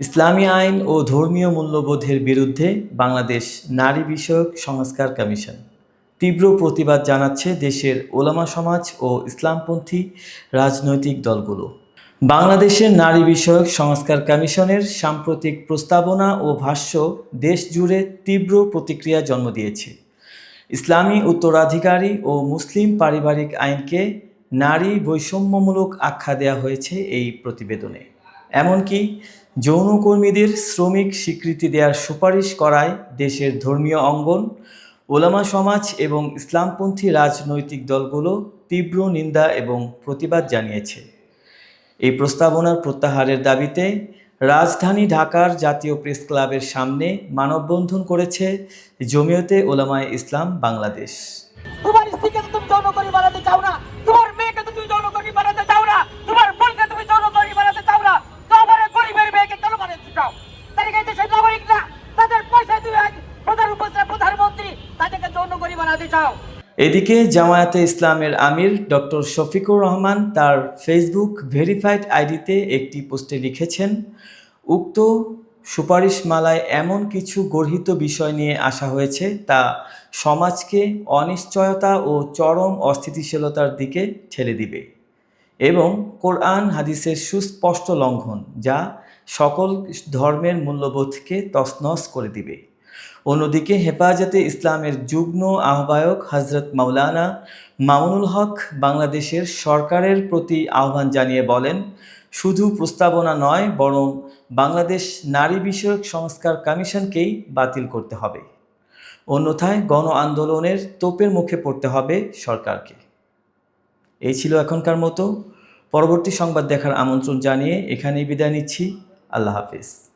ইসলামী আইন ও ধর্মীয় মূল্যবোধের বিরুদ্ধে বাংলাদেশ নারী বিষয়ক সংস্কার কমিশন। তীব্র প্রতিবাদ জানাচ্ছে দেশের ওলামা সমাজ ও ইসলামপন্থী রাজনৈতিক দলগুলো। বাংলাদেশের নারী বিষয়ক সংস্কার কমিশনের সাম্প্রতিক প্রস্তাবনা ও ভাষ্য দেশ জুড়ে তীব্র প্রতিক্রিয়া জন্ম দিয়েছে। ইসলামী উত্তরাধিকারী ও মুসলিম পারিবারিক আইনকে নারী বৈষম্যমূলক আখ্যা দেওয়া হয়েছে এই প্রতিবেদনে। এমনকি যৌনকর্মীদের শ্রমিক স্বীকৃতি দেওয়ার সুপারিশ করায় দেশের ধর্মীয় অঙ্গন, ওলামা সমাজ এবং ইসলামপন্থী রাজনৈতিক দলগুলো তীব্র নিন্দা এবং প্রতিবাদ জানিয়েছে। এই প্রস্তাবনার প্রত্যাহারের দাবিতে রাজধানী ঢাকার জাতীয় প্রেস ক্লাবের সামনে মানববন্ধন করেছে জমিয়তে ওলামায় ইসলাম বাংলাদেশ। এদিকে জামায়াতে ইসলামের আমির ডক্টর শফিকুর রহমান তার ফেসবুক ভেরিফাইড আইডিতে একটি পোস্টে লিখেছেন, উক্ত সুপারিশমালায় এমন কিছু গর্হিত বিষয় নিয়ে আসা হয়েছে তা সমাজকে অনিশ্চয়তা ও চরম অস্থিতিশীলতার দিকে ঠেলে দিবে এবং কোরআন হাদিসের সুস্পষ্ট লঙ্ঘন যা সকল ধর্মের মূল্যবোধকে তছনছ করে দিবে। অন্যদিকে হেফাজতে ইসলামের যুগ্ম আহ্বায়ক হজরত মাওলানা মামুনুল হক বাংলাদেশের সরকারের প্রতি আহ্বান জানিয়ে বলেন, শুধু প্রস্তাবনা নয়, বরং বাংলাদেশ নারী বিষয়ক সংস্কার কমিশনকেই বাতিল করতে হবে। অন্যথায় গণ আন্দোলনের তোপের মুখে পড়তে হবে সরকারকে। এই ছিল এখনকার মতো। পরবর্তী সংবাদ দেখার আমন্ত্রণ জানিয়ে এখানেই বিদায় নিচ্ছি। আল্লাহ হাফিজ।